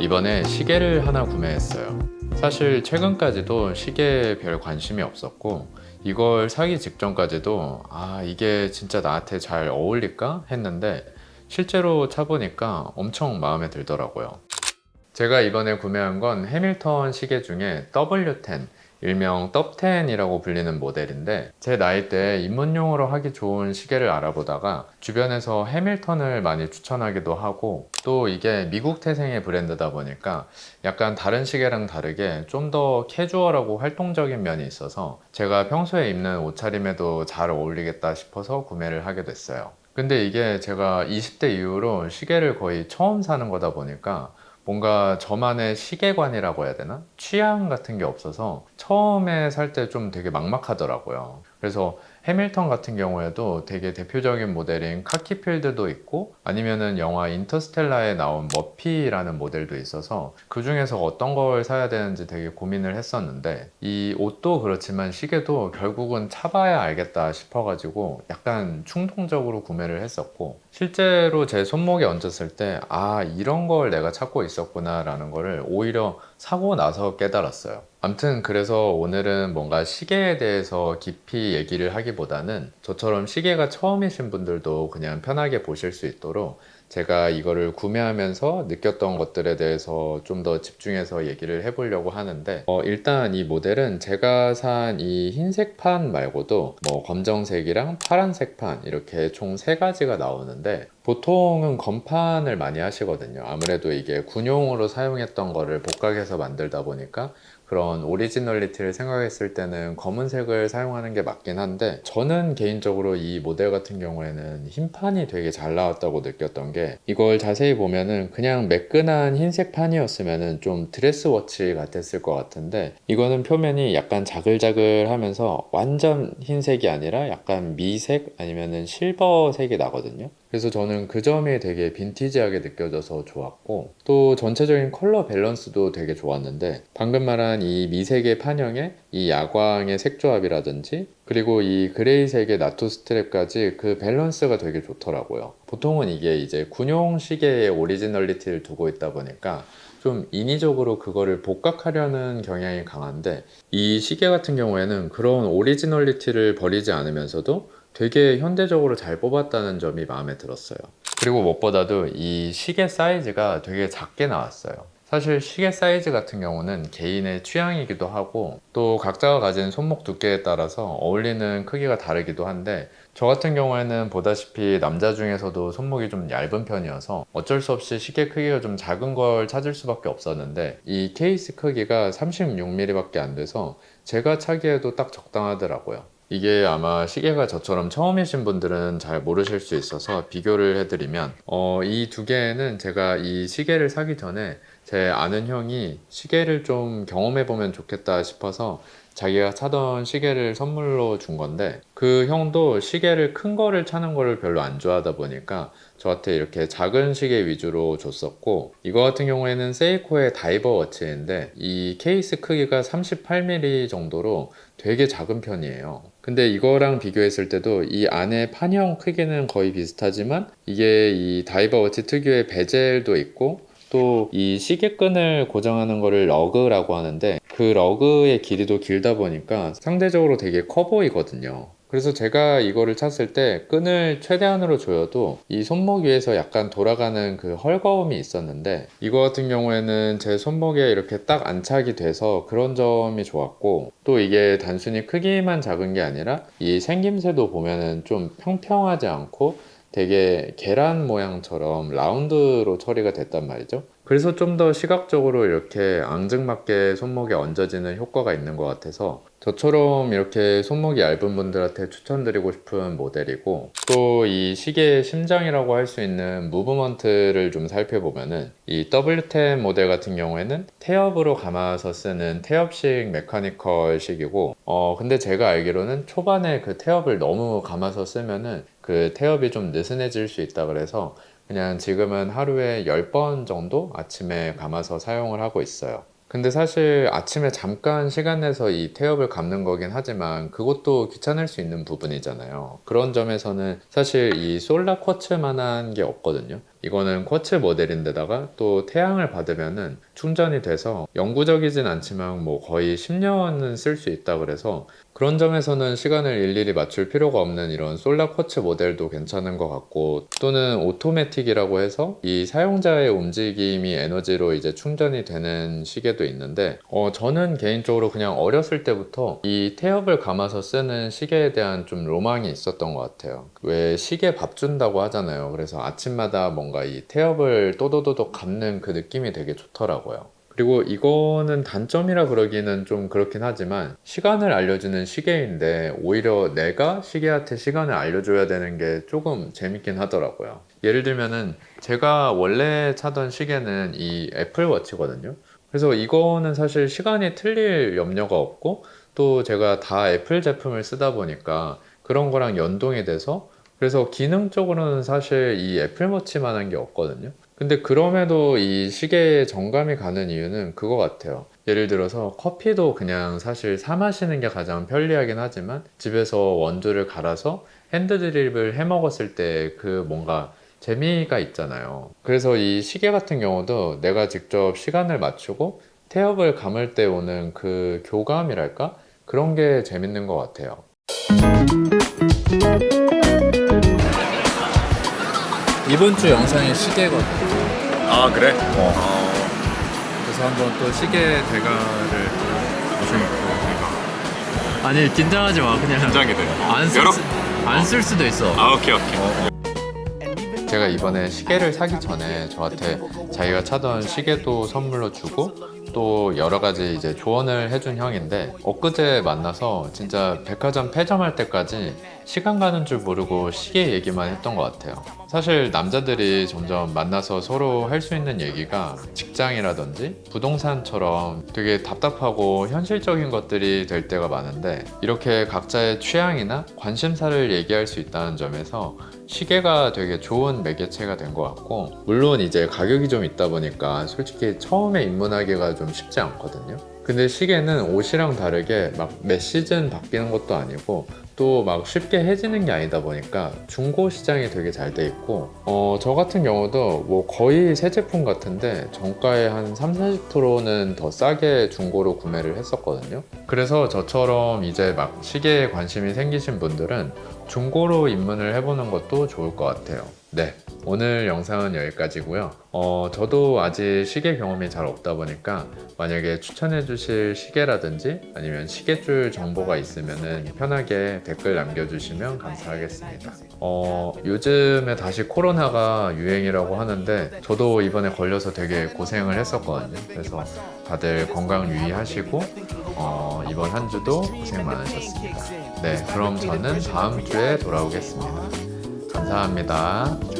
이번에 시계를 하나 구매했어요. 사실 최근까지도 시계에 별 관심이 없었고 이걸 사기 직전까지도 아 이게 진짜 나한테 잘 어울릴까 했는데 실제로 차보니까 엄청 마음에 들더라고요. 제가 이번에 구매한 건 해밀턴 시계 중에 W10 일명 떡10이라고 불리는 모델인데 제 나이 때 입문용으로 하기 좋은 시계를 알아보다가 주변에서 해밀턴을 많이 추천하기도 하고 또 이게 미국 태생의 브랜드다 보니까 약간 다른 시계랑 다르게 좀 더 캐주얼하고 활동적인 면이 있어서 제가 평소에 입는 옷차림에도 잘 어울리겠다 싶어서 구매를 하게 됐어요. 근데 이게 제가 20대 이후로 시계를 거의 처음 사는 거다 보니까 뭔가 저만의 시계관이라고 해야 되나? 취향 같은 게 없어서 처음에 살 때 좀 되게 막막하더라고요. 그래서 해밀턴 같은 경우에도 되게 대표적인 모델인 카키필드도 있고 아니면은 영화 인터스텔라에 나온 머피라는 모델도 있어서 그 중에서 어떤 걸 사야 되는지 되게 고민을 했었는데 이 옷도 그렇지만 시계도 결국은 차봐야 알겠다 싶어가지고 약간 충동적으로 구매를 했었고 실제로 제 손목에 얹었을 때 아 이런 걸 내가 찾고 있었구나 라는 거를 오히려 사고 나서 깨달았어요. 암튼 그래서 오늘은 뭔가 시계에 대해서 깊이 얘기를 하기보다는 저처럼 시계가 처음이신 분들도 그냥 편하게 보실 수 있도록 제가 이거를 구매하면서 느꼈던 것들에 대해서 좀 더 집중해서 얘기를 해보려고 하는데 어, 일단 이 모델은 제가 산 이 흰색 판 말고도 뭐 검정색이랑 파란색 판 이렇게 총 세 가지가 나오는데 보통은 검판을 많이 하시거든요. 아무래도 이게 군용으로 사용했던 거를 복각해서 만들다 보니까 그런 오리지널리티를 생각했을 때는 검은색을 사용하는 게 맞긴 한데 저는 개인적으로 이 모델 같은 경우에는 흰판이 되게 잘 나왔다고 느꼈던 게 이걸 자세히 보면은 그냥 매끈한 흰색 판이었으면은 좀 드레스워치 같았을 것 같은데 이거는 표면이 약간 자글자글 하면서 완전 흰색이 아니라 약간 미색 아니면은 실버색이 나거든요. 그래서 저는 그 점이 되게 빈티지하게 느껴져서 좋았고 또 전체적인 컬러 밸런스도 되게 좋았는데 방금 말한 이 미색의 판형에 이 야광의 색조합이라든지 그리고 이 그레이색의 나토 스트랩까지 그 밸런스가 되게 좋더라고요. 보통은 이게 이제 군용 시계의 오리지널리티를 두고 있다 보니까 좀 인위적으로 그거를 복각하려는 경향이 강한데 이 시계 같은 경우에는 그런 오리지널리티를 버리지 않으면서도 되게 현대적으로 잘 뽑았다는 점이 마음에 들었어요. 그리고 무엇보다도 이 시계 사이즈가 되게 작게 나왔어요. 사실 시계 사이즈 같은 경우는 개인의 취향이기도 하고 또 각자가 가진 손목 두께에 따라서 어울리는 크기가 다르기도 한데 저 같은 경우에는 보다시피 남자 중에서도 손목이 좀 얇은 편이어서 어쩔 수 없이 시계 크기가 좀 작은 걸 찾을 수밖에 없었는데 이 케이스 크기가 36mm밖에 안 돼서 제가 차기에도 딱 적당하더라고요. 이게 아마 시계가 저처럼 처음이신 분들은 잘 모르실 수 있어서 비교를 해드리면 어, 이 두 개는 제가 이 시계를 사기 전에 제 아는 형이 시계를 좀 경험해보면 좋겠다 싶어서 자기가 차던 시계를 선물로 준 건데 그 형도 시계를 큰 거를 차는 거를 별로 안 좋아하다 보니까 저한테 이렇게 작은 시계 위주로 줬었고 이거 같은 경우에는 세이코의 다이버 워치인데 이 케이스 크기가 38mm 정도로 되게 작은 편이에요. 근데 이거랑 비교했을 때도 이 안에 판형 크기는 거의 비슷하지만 이게 이 다이버 워치 특유의 베젤도 있고 또 이 시계끈을 고정하는 거를 러그라고 하는데 그 러그의 길이도 길다 보니까 상대적으로 되게 커 보이거든요. 그래서 제가 이거를 찼을 때 끈을 최대한으로 조여도 이 손목 위에서 약간 돌아가는 그 헐거움이 있었는데 이거 같은 경우에는 제 손목에 이렇게 딱 안착이 돼서 그런 점이 좋았고 또 이게 단순히 크기만 작은 게 아니라 이 생김새도 보면은 좀 평평하지 않고 되게 계란 모양처럼 라운드로 처리가 됐단 말이죠. 그래서 좀 더 시각적으로 이렇게 앙증맞게 손목에 얹어지는 효과가 있는 것 같아서 저처럼 이렇게 손목이 얇은 분들한테 추천드리고 싶은 모델이고 또 이 시계의 심장이라고 할 수 있는 무브먼트를 좀 살펴보면은 이 W10 모델 같은 경우에는 태엽으로 감아서 쓰는 태엽식 메카니컬식이고 어 근데 제가 알기로는 초반에 그 태엽을 너무 감아서 쓰면은 그 태엽이 좀 느슨해질 수 있다 그래서 그냥 지금은 하루에 10번 정도 아침에 감아서 사용을 하고 있어요. 근데 사실 아침에 잠깐 시간 내서 이 태엽을 감는 거긴 하지만 그것도 귀찮을 수 있는 부분이잖아요. 그런 점에서는 사실 이 솔라 쿼츠만한 게 없거든요. 이거는 쿼츠 모델인데다가 또 태양을 받으면은 충전이 돼서 영구적이진 않지만 뭐 거의 10년은 쓸 수 있다 그래서 그런 점에서는 시간을 일일이 맞출 필요가 없는 이런 솔라 쿼츠 모델도 괜찮은 것 같고 또는 오토매틱이라고 해서 이 사용자의 움직임이 에너지로 이제 충전이 되는 시계도 있는데 어 저는 개인적으로 그냥 어렸을 때부터 이 태엽을 감아서 쓰는 시계에 대한 좀 로망이 있었던 것 같아요. 왜 시계 밥 준다고 하잖아요. 그래서 아침마다 뭔가 이 태엽을 또도도도 감는 그 느낌이 되게 좋더라고요. 그리고 이거는 단점이라 그러기는 좀 그렇긴 하지만 시간을 알려주는 시계인데 오히려 내가 시계한테 시간을 알려줘야 되는 게 조금 재밌긴 하더라고요. 예를 들면은 제가 원래 차던 시계는 이 애플워치거든요. 그래서 이거는 사실 시간이 틀릴 염려가 없고 또 제가 다 애플 제품을 쓰다 보니까 그런 거랑 연동이 돼서 그래서 기능적으로는 사실 이 애플워치만 한 게 없거든요. 근데 그럼에도 이 시계에 정감이 가는 이유는 그거 같아요. 예를 들어서 커피도 그냥 사실 사 마시는 게 가장 편리하긴 하지만 집에서 원두를 갈아서 핸드드립을 해 먹었을 때 그 뭔가 재미가 있잖아요. 그래서 이 시계 같은 경우도 내가 직접 시간을 맞추고 태엽을 감을 때 오는 그 교감이랄까? 그런 게 재밌는 것 같아요. 이번 주 영상이 시계거든. 아 그래? 어. 그래서 한번 또 시계 대가를 보시고. 아니 긴장하지 마. 그냥 긴장이 돼. 안쓸 여러- 안쓸 수도 있어. 아 오케이 오케이. 제가 이번에 시계를 사기 전에 저한테 자기가 차던 시계도 선물로 주고 또 여러 가지 이제 조언을 해준 형인데 엊그제 만나서 진짜 백화점 폐점할 때까지 시간 가는 줄 모르고 시계 얘기만 했던 것 같아요. 사실 남자들이 점점 만나서 서로 할 수 있는 얘기가 직장이라든지 부동산처럼 되게 답답하고 현실적인 것들이 될 때가 많은데 이렇게 각자의 취향이나 관심사를 얘기할 수 있다는 점에서 시계가 되게 좋은 매개체가 된 것 같고 물론 이제 가격이 좀 있다 보니까 솔직히 처음에 입문하기가 좀 쉽지 않거든요. 근데 시계는 옷이랑 다르게 막매 시즌 바뀌는 것도 아니고 또 막 쉽게 해지는 게 아니다 보니까 중고 시장이 되게 잘 돼 있고 어, 저 같은 경우도 뭐 거의 새 제품 같은데 정가의 한 3, 40%는 더 싸게 중고로 구매를 했었거든요. 그래서 저처럼 이제 막 시계에 관심이 생기신 분들은 중고로 입문을 해보는 것도 좋을 것 같아요. 네. 오늘 영상은 여기까지고요. 어, 저도 아직 시계 경험이 잘 없다 보니까 만약에 추천해 주실 시계라든지 아니면 시계줄 정보가 있으면 편하게 댓글 남겨주시면 감사하겠습니다. 어, 요즘에 다시 코로나가 유행이라고 하는데 저도 이번에 걸려서 되게 고생을 했었거든요. 그래서 다들 건강 유의하시고 어, 이번 한 주도 고생 많으셨습니다. 네, 그럼 저는 다음 주에 돌아오겠습니다. 감사합니다.